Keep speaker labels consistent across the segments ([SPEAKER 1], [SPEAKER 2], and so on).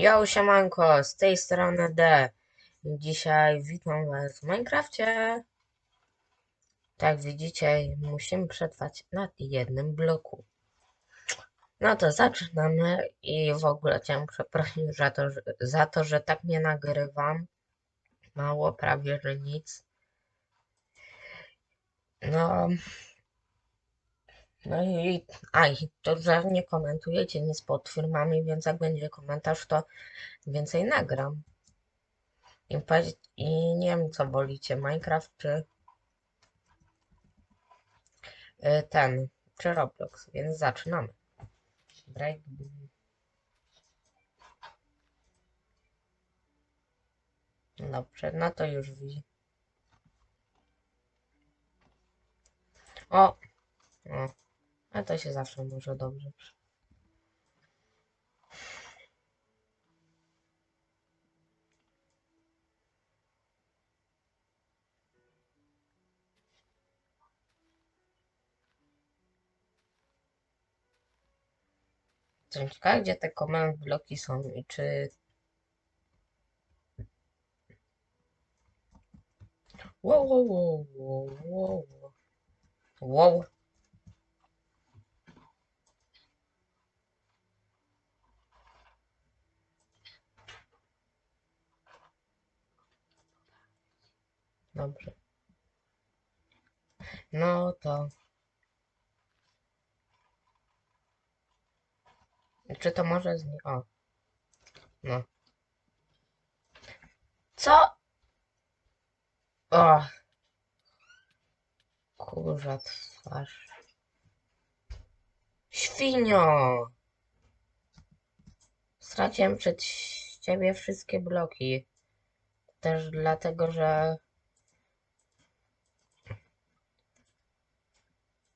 [SPEAKER 1] Yo, siemanko, z tej strony D. Dzisiaj witam was w Minecrafcie. Tak widzicie, musimy przetrwać na jednym bloku. No to zaczynamy i w ogóle chciałem przeprosić za to, że, za to, że tak nie nagrywam. Mało, prawie, że nic. No... No i, a i to, że nie komentujecie nic pod filmami, więc jak będzie komentarz, to więcej nagram. I, i nie wiem, co wolicie, Minecraft czy y, ten, czy Roblox, więc zaczynamy. Break. Dobrze, no to już widzi. O! A to się zawsze może dobrze. Jestem gdzie te command bloki są i czy... Wow, wow, wow, wow, wow. Wow. Dobrze. No to... Czy to może z. O. No. Co? O. Twarz. Świnio! Straciłem przed ciebie wszystkie bloki. Też dlatego, że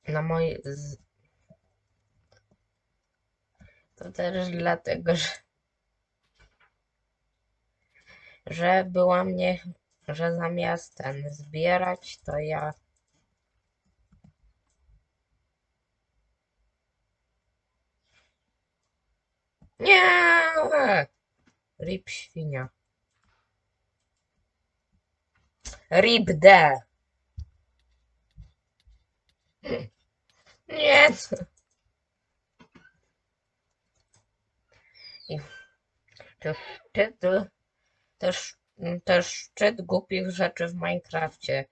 [SPEAKER 1] na moje... Z... To też dlatego, że... Że była mnie... Że zamiast ten zbierać, to ja... Nie! Rip świnia. Rip D. Nie. I to, to, to, też, też szczyt głupich rzeczy w Minecrafcie.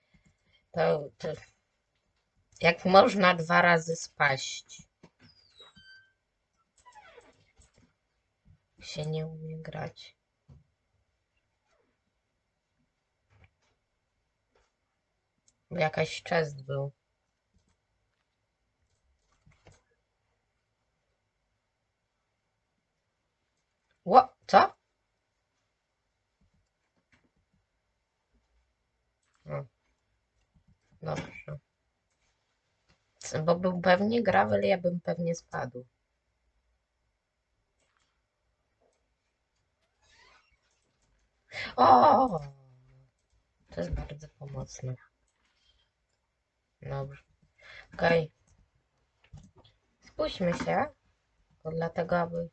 [SPEAKER 1] To, to jak można dwa razy spaść. Się nie umie grać. Jakaś chest był. Ło, co? O. Dobrze. C- Bo był pewnie gravel, ja bym pewnie spadł. O! To jest bardzo pomocne. Dobrze. Okej. Spójrzmy się. To dlatego, aby...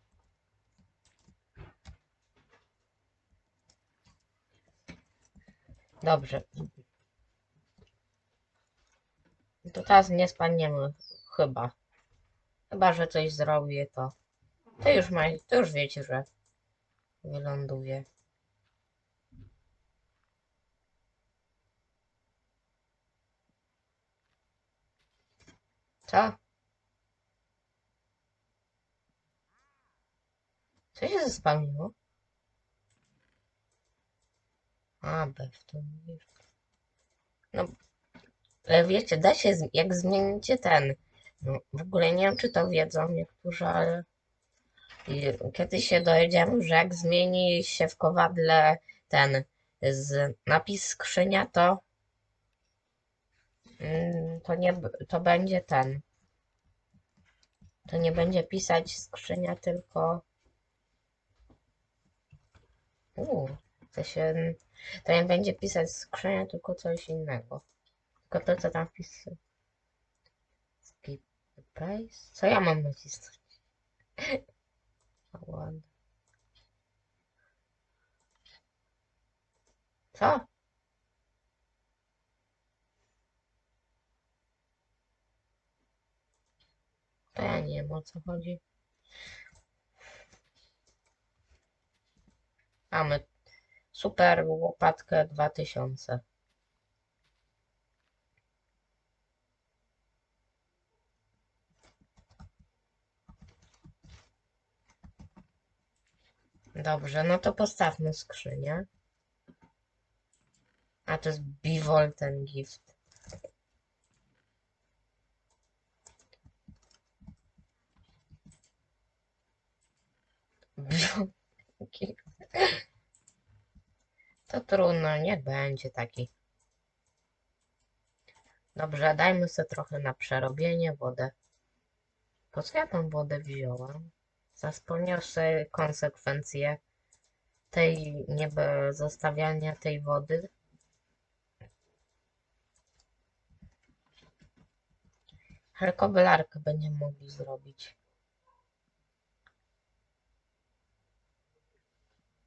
[SPEAKER 1] Dobrze. To teraz nie spadniemy. Chyba. Chyba, że coś zrobię, to... To już ma... To już wiecie, że... Wyląduje. Co? Co się zespamiło? A, bew, to mówisz. No, wiecie, da się, jak zmienicie ten. No, w ogóle nie wiem, czy to wiedzą niektórzy, ale kiedyś się dowiedziałem, że jak zmieni się w kowadle ten z napis skrzynia, to mm, to nie, to będzie ten. To nie będzie pisać skrzynia, tylko u, to się, to nie będzie pisać skrzynia, tylko coś innego. Tylko co tam wpisy. Skip paste. Co ja mam nacisnąć? Ładnie. Co? To ja nie wiem o co chodzi. Mamy super łopatkę 2000. Dobrze, no to postawmy skrzynię. A to jest Bivol ten gift. To trudno, niech będzie taki. Dobrze, dajmy sobie trochę na przerobienie wodę. Po co ja tą wodę wziąłem? Za spełniawszy konsekwencje tej niebe zostawiania tej wody. Ale kobylarkę będziemy mogli zrobić.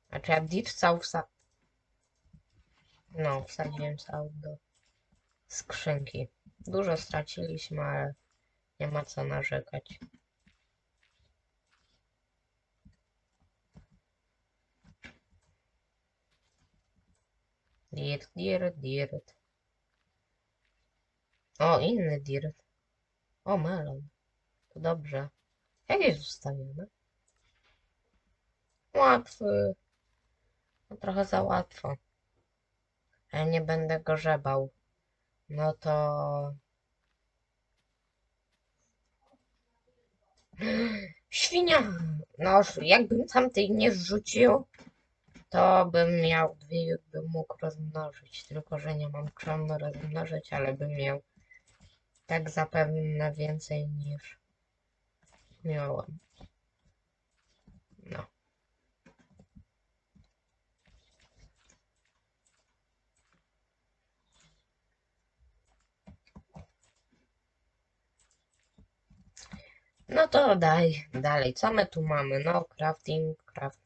[SPEAKER 1] Znaczy ja ditch cał wsa... No, wsadziłem cały do skrzynki. Dużo straciliśmy, ale nie ma co narzekać. Dirt, dirt, dirt. O, inny dirt. O, melon. To dobrze. Jak jest ustawione? Łatwy. No, trochę za łatwo. Ale nie będę go żebał. No to... Świnia! No, jakbym tamtej nie zrzucił, to bym miał dwie bym mógł rozmnożyć. Tylko, że nie mam czemu rozmnożyć, ale bym miał tak zapewne więcej niż miałem. No. No to daj, dalej. Co my tu mamy? No, crafting, craft.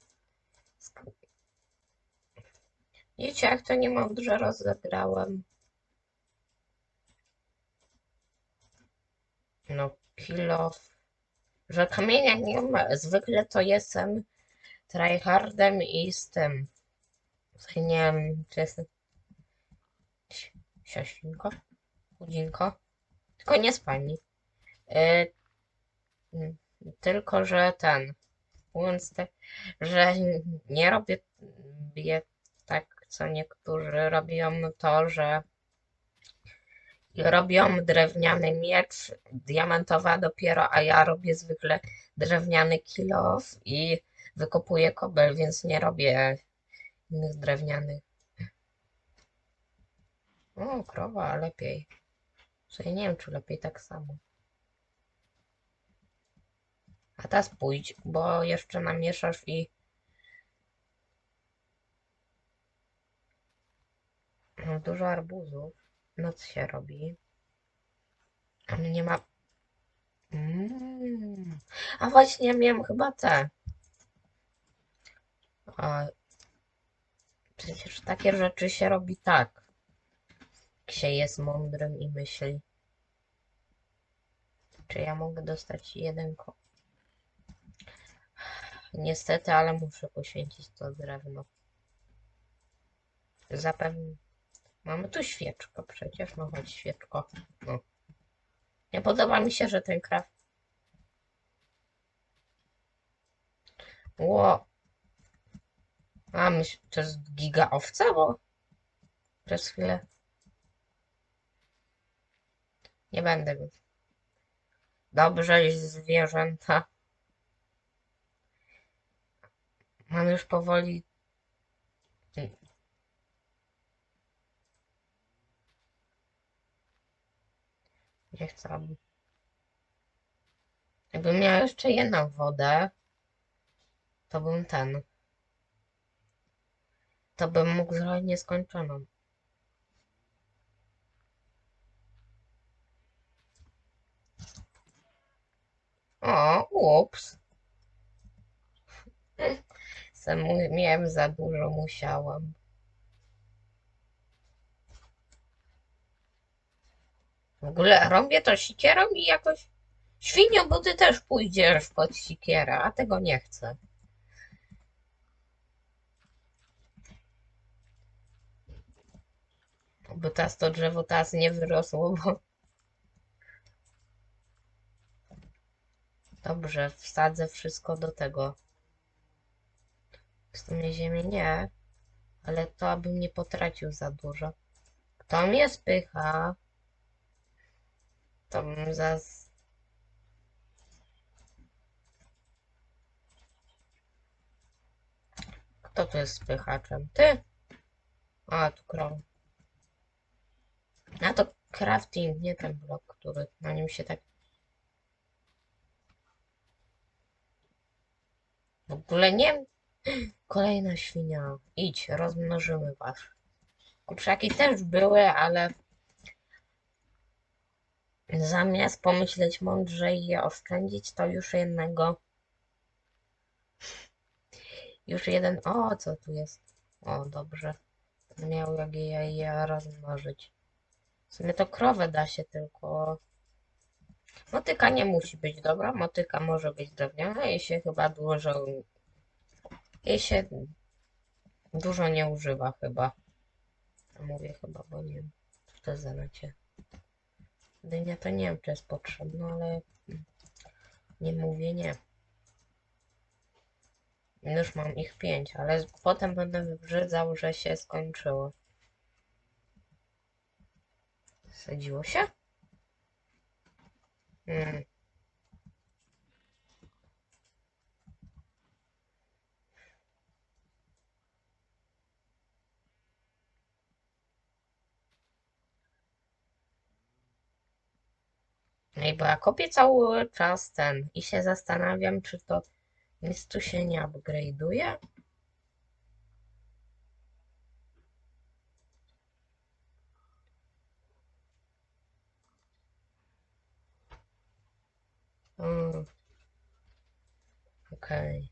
[SPEAKER 1] Wiecie, jak to nie mądrze rozegrałem. No, kilo. Że kamienia nie ma. Zwykle to jestem tryhardem i z tym. Nie wiem, czy jestem. Siościnko? Chudzinko? Tylko nie z pani. Y, Mm, Tylko, że ten, mówiąc tak, że nie robię je tak, co niektórzy robią, to, że robią drewniany miecz, diamentowa dopiero, a ja robię zwykle drewniany kilof i wykopuję kobel, więc nie robię innych drewnianych. O, krowa, lepiej. Czyli nie wiem, czy lepiej tak samo. A teraz pójdź, bo jeszcze namieszasz i... Mam dużo arbuzów. Noc się robi. Nie ma... Mm. A właśnie miałem chyba te. A... Przecież takie rzeczy się robi tak. Jak się jest mądrym i myśli. Czy ja mogę dostać jeden ko... Niestety, ale muszę poświęcić to drewno. Zapewne. Mamy tu świeczkę przecież. No chodź świeczko. No. Nie podoba mi się, że ten kraft. Ło. A myśl, to jest giga owca, bo przez chwilę. Nie będę. Dobrze, zwierzęta. Mam już powoli. Nie chcę. Jakbym miał jeszcze jedną wodę, to bym ten. To bym mógł zrobić nieskończoną. O, ups. Sam miałem za dużo, musiałam. W ogóle robię to sikierą i jakoś... Świnio, bo ty też pójdziesz pod sikierę, a tego nie chcę. Bo teraz to drzewo teraz nie wyrosło, bo... Dobrze, wsadzę wszystko do tego. W sumie ziemi nie, ale to abym nie potracił za dużo. Kto mnie spycha? To bym zas... Kto tu jest spychaczem? Ty? A, tu krąg. A to crafting, nie ten blok, który na nim się tak... W ogóle nie... Kolejna świnia. Idź, rozmnożymy was. Kurczaki też były, ale... Zamiast pomyśleć mądrze i je oszczędzić, to już jednego... Już jeden... O, co tu jest? O, dobrze. Miał jak je, je rozmnożyć. W sumie to krowę da się tylko... Motyka nie musi być dobra, motyka może być drewniana i się chyba dużo... Jej się dużo nie używa chyba. Mówię chyba, bo nie wiem, co to nacie. Dynia to nie wiem, czy jest potrzebna, ale nie mówię nie. Już mam ich pięć, ale potem będę wybrzydzał, że się skończyło. Sadziło się? Hmm. No i bo ja kopię cały czas ten i się zastanawiam, czy to nic tu się nie upgrade'uje. Mm. Okej.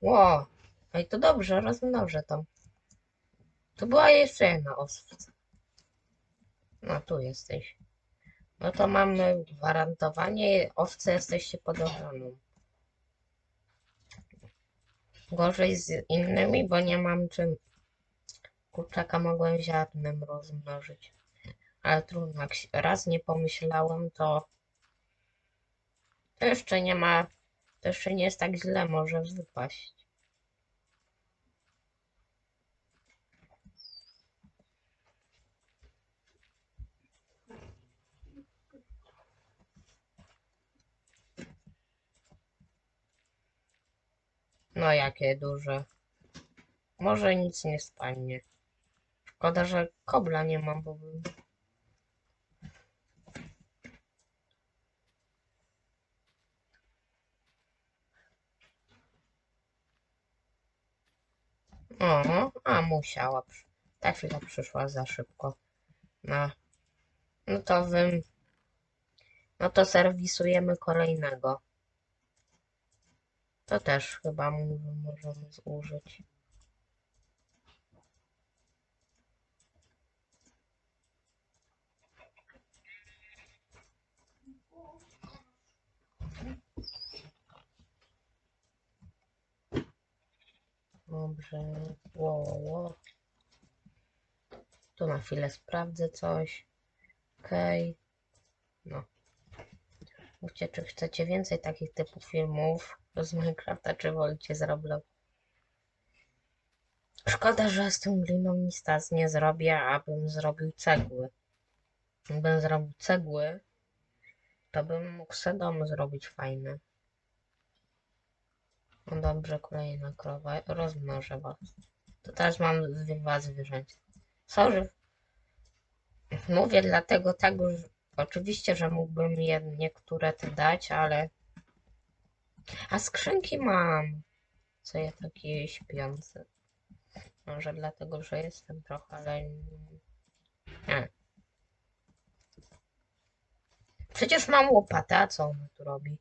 [SPEAKER 1] Ło, no i to dobrze, rozmnożę to. Tu była jeszcze jedna owca. No tu jesteś. No to mamy gwarantowanie, owce jesteście pod ochroną. Gorzej z innymi, bo nie mam czym. Kurczaka mogłem ziarnem rozmnożyć. Ale trudno, jak raz nie pomyślałem, to... To jeszcze nie ma... To jeszcze nie jest tak źle, może wypaść. No jakie duże. Może nic nie spadnie. Szkoda, że kobla nie mam, bo bym... O, a musiała. Ta chwila przyszła za szybko. No, no to wy... No to serwisujemy kolejnego. To też chyba możemy zużyć. Dobrze. Ło, ło. Tu na chwilę sprawdzę coś. Okej. No. Mówcie, czy chcecie więcej takich typów filmów z Minecrafta, czy wolicie z Roblox. Szkoda, że z tym gliną nic nie zrobię, abym zrobił cegły. Gdybym zrobił cegły, to bym mógł sobie dom zrobić fajny. No dobrze, kolejna krowa. Rozmnożę was. To teraz mam dwa zwierzęta. Sorry. Mówię dlatego tak, że oczywiście, że mógłbym je niektóre te dać, ale... A skrzynki mam. Co ja taki śpiący. Może dlatego, że jestem trochę, ale... Nie. Przecież mam łopatę, a co ona tu robi?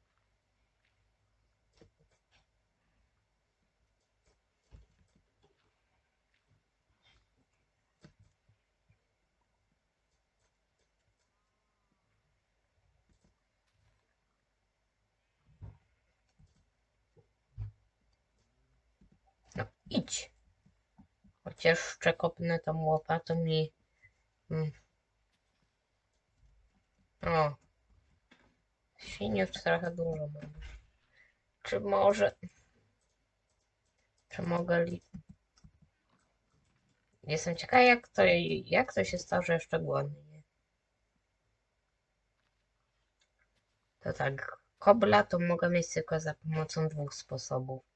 [SPEAKER 1] Idź. Chociaż jeszcze kopnę tą łopatą i... Mm. O. Świniów trochę dużo mam. Czy może... Czy mogę li... Jestem ciekawa, jak to, jak to się stało, że jeszcze głodny nie. To tak, kobla to mogę mieć tylko za pomocą dwóch sposobów.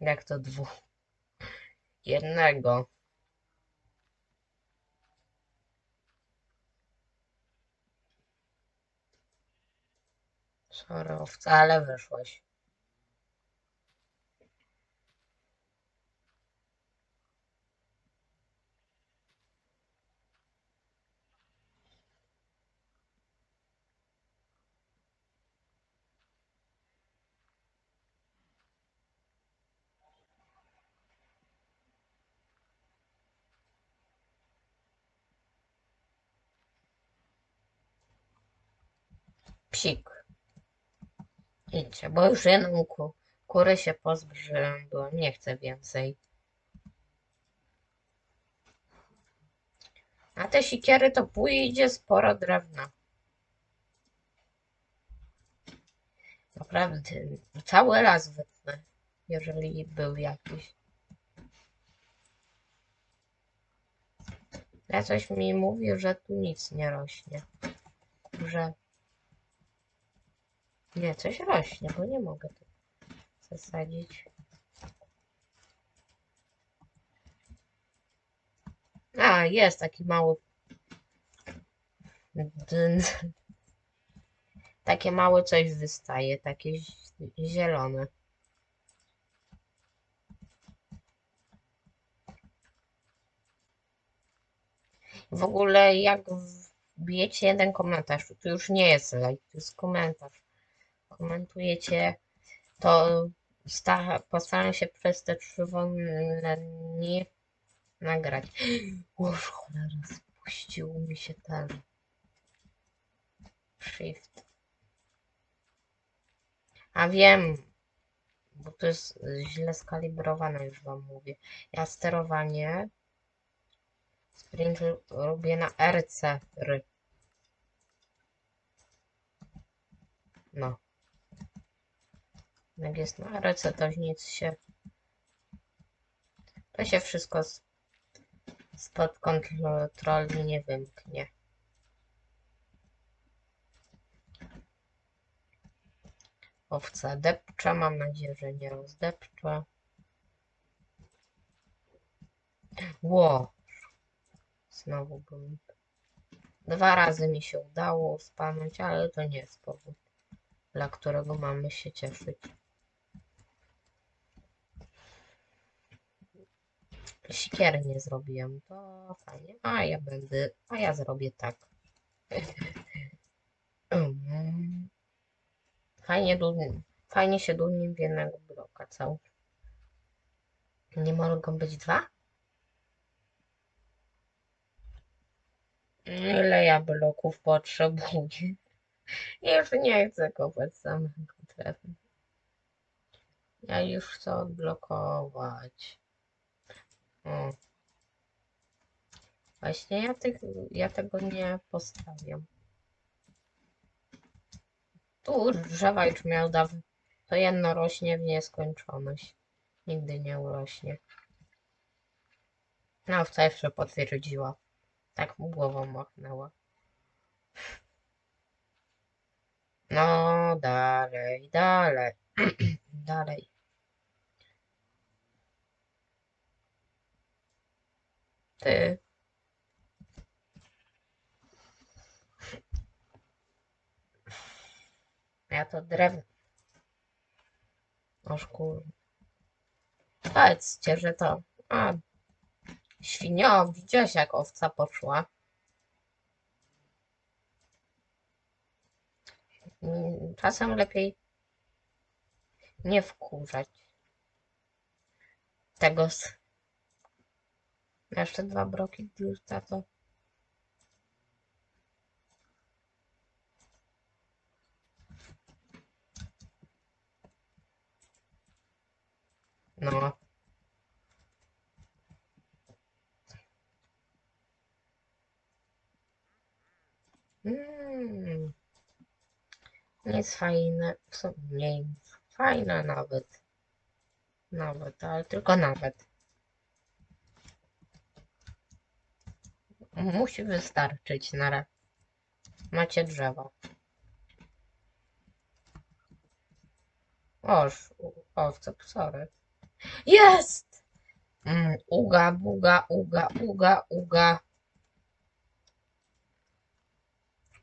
[SPEAKER 1] Jak to dwóch? Jednego. Sorry, wcale wyszłeś. Psik. Idźcie, bo już jedną ku, kurę się pozbyłem, bo nie chcę więcej. Na te sikiery to pójdzie sporo drewna. Naprawdę, cały raz wytnę, jeżeli był jakiś. Ja coś mi mówi, że tu nic nie rośnie. Że... Nie, coś rośnie, bo nie mogę tu zasadzić. A, jest taki mały. Takie małe coś wystaje, takie zi- zielone. W ogóle jak wbijecie jeden komentarz, to już nie jest like, to jest komentarz. Komentujecie, to sta- postaram się przez te trzy wolne dni nagrać. Uż, cholera, spuścił mi się ten shift. A wiem, bo to jest źle skalibrowane, już wam mówię. Ja sterowanie sprint robię na RC. No. Jak jest na RC, to nic się... To się wszystko spod kontroli nie wymknie. Owca depcze, mam nadzieję, że nie rozdepcze. Ło! Znowu bym... Dwa razy mi się udało spanąć, ale to nie jest powód, dla którego mamy się cieszyć. Siekiery nie zrobiłem, to fajnie. A ja będę, a ja zrobię tak. Fajnie, długim, fajnie się długim w jednego bloka cały. Nie mogą być dwa? Ile ja bloków potrzebuję? Już nie chcę kopać samego drewna. Ja już chcę odblokować. O. Właśnie ja, tych, ja tego nie postawiam. Tu drzewa już miał dawno. To jedno rośnie w nieskończoność. Nigdy nie urośnie. No, wcale potwierdziła. Tak mu głową machnęła. No, dalej, dalej. dalej. Ty. Ja to drewno. Oż kur... Powiedzcie, że to... A, świnio, widziałeś jak owca poszła? Czasem lepiej nie wkurzać tego. s- Jeszcze dwa broki już za to. No. Mm. Nic fajne, w sumie. Fajne nawet. Nawet, ale tylko nawet. Musi wystarczyć na raz. Macie drzewo. Oż, owce, sorry. Jest! Mm, uga, buga, uga, uga, uga.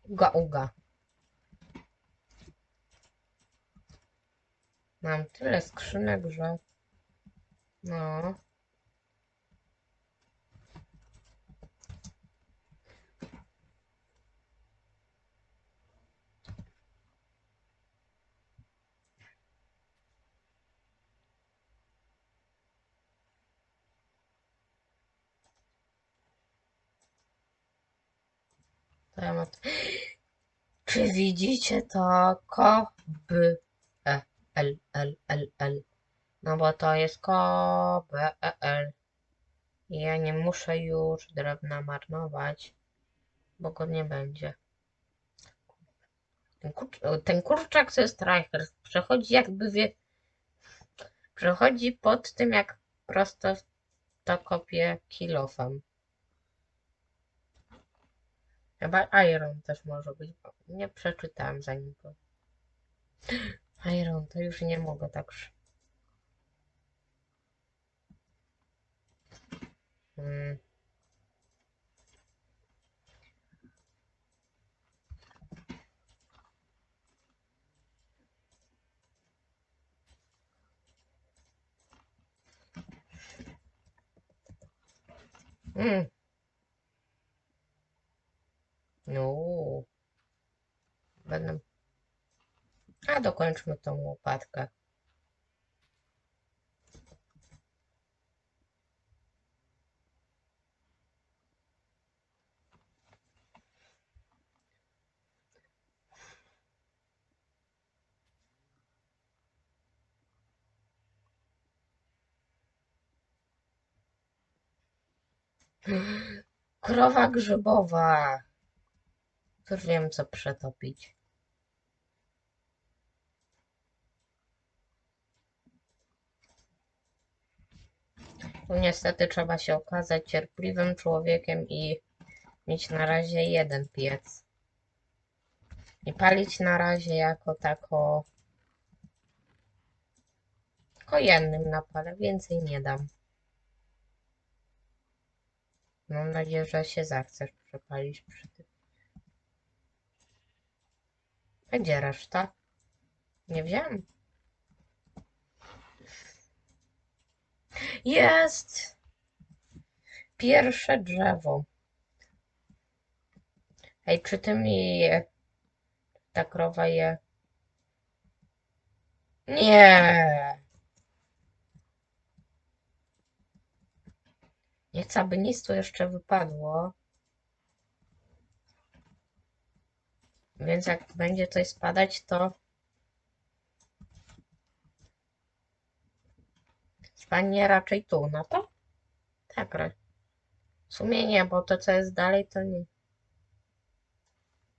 [SPEAKER 1] Uga, uga. Mam tyle skrzynek, że... No. Mam... Czy widzicie to? Ko, b, e, l, l, l, l. No bo to jest ko, b, e, l. Ja nie muszę już drewna marnować, bo go nie będzie. Ten, ten kurczak jest tryhard. Przechodzi jakby wie... Przechodzi pod tym, jak prosto to kopię kilofem. Chyba Iron też może być. bo Nie przeczytałem zanim to. Iron to już nie mogę tak. sz- Mm. No. Będę. A dokończmy tą łopatkę. Krowa grzybowa. Już wiem, co przetopić. Niestety trzeba się okazać cierpliwym człowiekiem i mieć na razie jeden piec. I palić na razie jako tako... Tylko jednym napalę, więcej nie dam. Mam nadzieję, że się zachcesz przepalić przy tym. A Gdzie reszta? Nie wiem. Jest! Pierwsze drzewo. Ej, czy ty mi. Ta krowa je... Nie! Nie chcę, aby nic tu jeszcze wypadło. Więc jak będzie coś spadać, to spadnie raczej tu, no to? Tak, w sumie nie, bo to co jest dalej, to nie.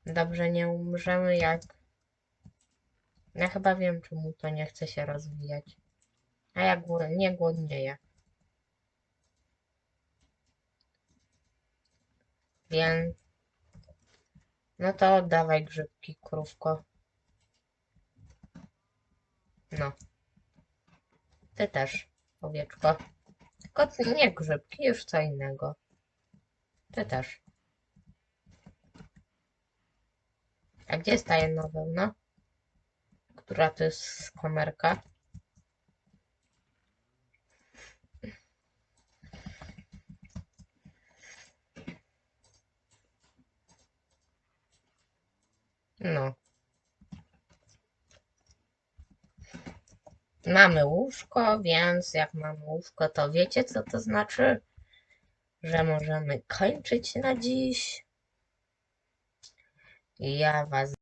[SPEAKER 1] Dobrze, nie umrzemy jak... Ja chyba wiem, czemu to nie chce się rozwijać. A ja głó- nie głodnieję. Więc... No to oddawaj grzybki, krówko. No. Ty też, owieczko. Tylko ty nie grzybki, już co innego. Ty też. A gdzie jest ta jedna? Która to jest kamerka? No. Mamy łóżko, więc jak mamy łóżko, to wiecie, co to znaczy? Że możemy kończyć na dziś. Ja was